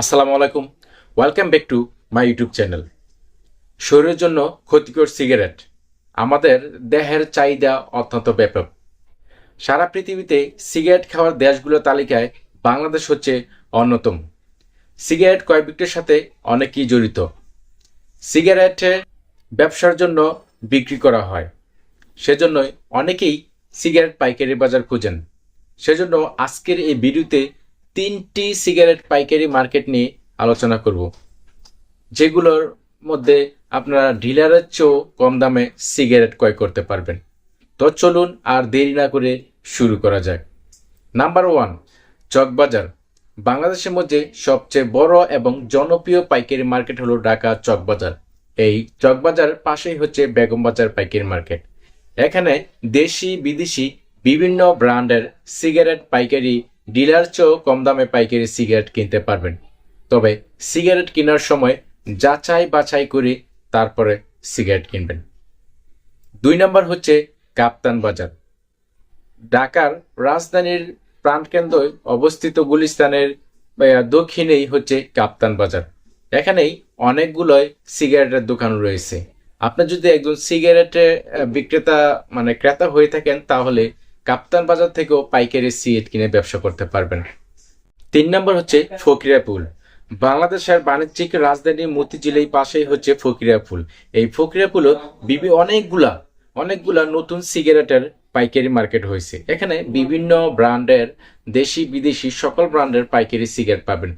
আসসালামু আলাইকুম। Welcome back to my YouTube channel শরীরের জন্য ক্ষতিকর সিগারেট আমাদের দেহের চাহিদা অত্যন্ত ব্যাপক। সারা পৃথিবীতে সিগারেট খাওয়ার দেশগুলোর তালিকায় বাংলাদেশ হচ্ছে অন্যতম। সিগারেট ক্রয় বিক্রির সাথে অনেকেই জড়িত। সিগারেটের ব্যবসার জন্য বিক্রি করা হয়। সেজন্যই অনেকেই সিগারেট পাইকারি বাজার খুঁজেন। সেজন্য আজকের এই ভিডিওতে তিনটি সিগারেট পাইকারি মার্কেট নিয়ে আলোচনা করব, যেগুলোর মধ্যে আপনারা ডিলারের চেয়েও কম দামে সিগারেট ক্রয় করতে পারবেন। তো চলুন আর দেরি না করে শুরু করা যাক। Number one, Chawkbazar. বাংলাদেশের মধ্যে সবচেয়ে বড় এবং জনপ্রিয় পাইকারি মার্কেট হলো ঢাকা চকবাজার। এই চকবাজার পাশেই হচ্ছে বেগম বাজার পাইকারি মার্কেট। এখানে দেশি বিদেশি বিভিন্ন ব্র্যান্ডের সিগারেট পাইকারি ডিলার চেয়েও কম দামে পাইকারি সিগারেট কিনতে পারবেন। তবে সিগারেট কেনার সময় যাচাই বাছাই করে তারপরে সিগারেট কিনবেন। দুই নম্বর হচ্ছে কাপ্তান বাজার। ঢাকার রাজধানীর প্রাণকেন্দ্রে অবস্থিত গুলিস্তানের দক্ষিণেই হচ্ছে কাপ্তান বাজার। এখানেই অনেকগুলোই সিগারেটের দোকান রয়েছে। আপনি যদি একজন সিগারেটের বিক্রেতা মানে ক্রেতা হয়ে থাকেন, তাহলে কাপ্তান বাজার থেকেও পাইকারি সিগারেট কিনে ব্যবসা করতে পারবেন। তিন নম্বর হচ্ছে ফকিরাপুল বাংলাদেশের বাণিজ্যিক রাজধানী মতিঝিলের পাশেই হচ্ছে ফকিরাপুল এই ফকিরাপুলও বিবি অনেকগুলা অনেকগুলা নতুন সিগারেটের পাইকারি মার্কেট হয়েছে। এখানে বিভিন্ন ব্র্যান্ডের দেশি বিদেশি সকল ব্র্যান্ডের পাইকারি সিগারেট পাবেন।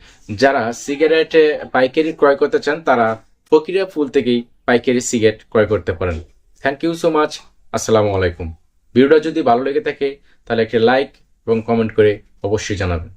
যারা সিগারেটে পাইকারি ক্রয় করতে চান, তারা ফকিরা ফুল থেকেই পাইকারি সিগারেট ক্রয় করতে পারেন। থ্যাংক ইউ সো মাচ আসসালামু আলাইকুম। ভিডিওটা যদি ভালো লেগে থাকে তাহলে একটা লাইক এবং কমেন্ট করে অবশ্যই জানাবেন।